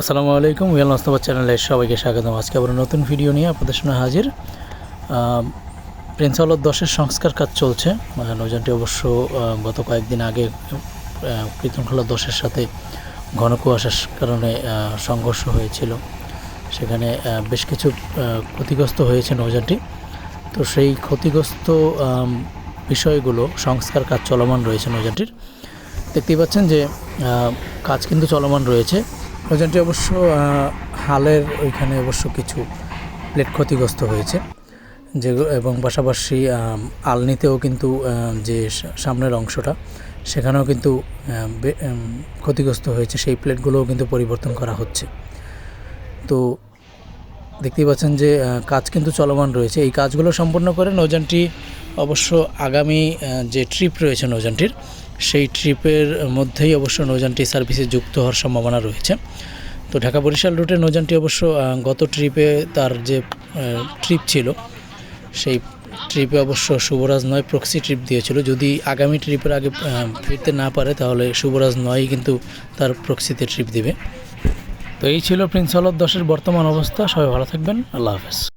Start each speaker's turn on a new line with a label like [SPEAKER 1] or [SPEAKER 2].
[SPEAKER 1] আসসালামু আলাইকুম ওয়েল নাস্তাবা চ্যানেলে সবাইকে স্বাগতম। আজকে আবার নতুন ভিডিও নিয়ে আপনাদের সামনে হাজির। প্রিন্স আলোর দশের সংস্কার কাজ চলছে। আহ, নৌযানটি অবশ্য গত কয়েকদিন আগে কীর্তনখোলা দশের সাথে ঘন কুয়াশার কারণে সংঘর্ষ হয়েছিল। সেখানে বেশ কিছু ক্ষতিগ্রস্ত হয়েছে নৌযানটি। তো সেই ক্ষতিগ্রস্ত বিষয়গুলো সংস্কার কাজ চলমান রয়েছে নৌযানটির। দেখতেই পাচ্ছেন যে কাজ কিন্তু চলমান রয়েছে। নৌযানটি অবশ্য হালের ওইখানে অবশ্য কিছু প্লেট ক্ষতিগ্রস্ত হয়েছে। যে, এবং পাশাপাশি আলনিতেও কিন্তু যে সামনের অংশটা, সেখানেও কিন্তু ক্ষতিগ্রস্ত হয়েছে। সেই প্লেটগুলোও কিন্তু পরিবর্তন করা হচ্ছে। তো দেখতেই পাচ্ছেন যে কাজ কিন্তু চলমান রয়েছে। এই কাজগুলো সম্পন্ন করে নৌযানটি অবশ্য আগামী যে ট্রিপ রয়েছে নৌযানটির, সেই ট্রিপের মধ্যেই অবশ্য নৌযানটি সার্ভিসে যুক্ত হওয়ার সম্ভাবনা রয়েছে। তো ঢাকা বরিশাল রুটে নৌযানটি অবশ্য গত ট্রিপে তার যে ট্রিপ ছিল, সেই ট্রিপে অবশ্য শুভরাজ নয় প্রক্সি ট্রিপ দিয়েছিল। যদি আগামী ট্রিপের আগে ফিরতে না পারে, তাহলে শুভরাজ নয় কিন্তু তার প্রক্সিতে ট্রিপ দিবে। তো এই ছিল প্রিন্স দশের বর্তমান অবস্থা। সবাই ভালো থাকবেন। আল্লাহ হাফেজ।